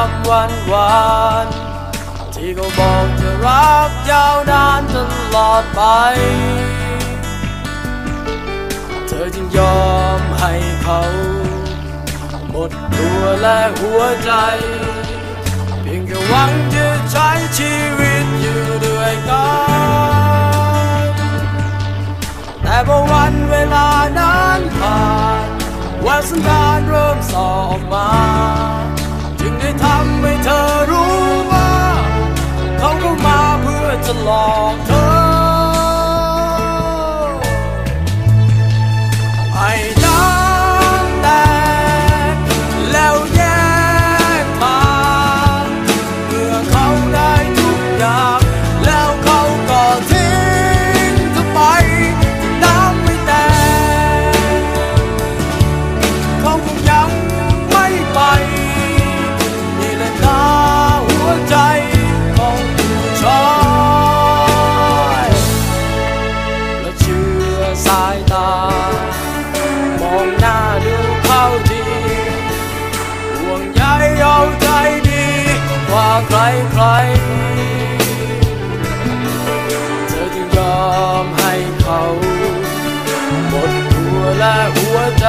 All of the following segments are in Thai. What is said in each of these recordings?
ควาวานวานที่เขาบอกจะรักยาวนานตลอดไป เธอจึงยอมให้เขา หมดตัวและหัวใจ เพียงแค่หวังจะใช้ชีวิตอยู่ด้วยกันแต่พอวันเวลานั้นผ่านวันสัญญาณเริ่มส่อบมา ทำให้เธอรู้ หมดหัวและหัวใจ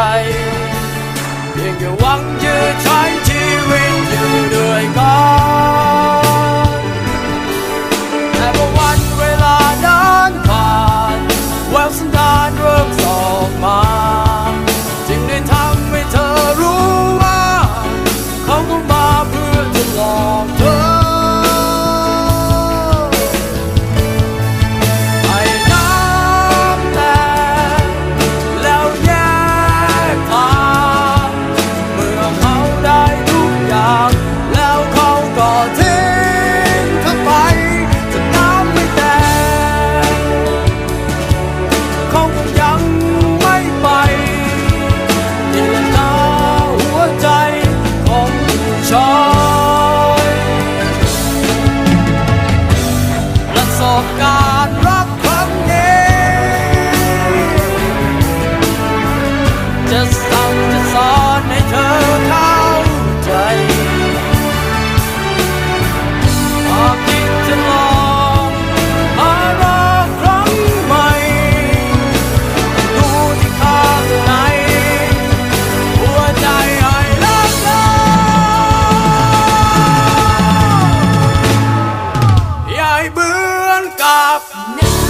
เพียงแค่หวังจะใช้ชีวิตอยู่ด้วยกัน not right. up. now.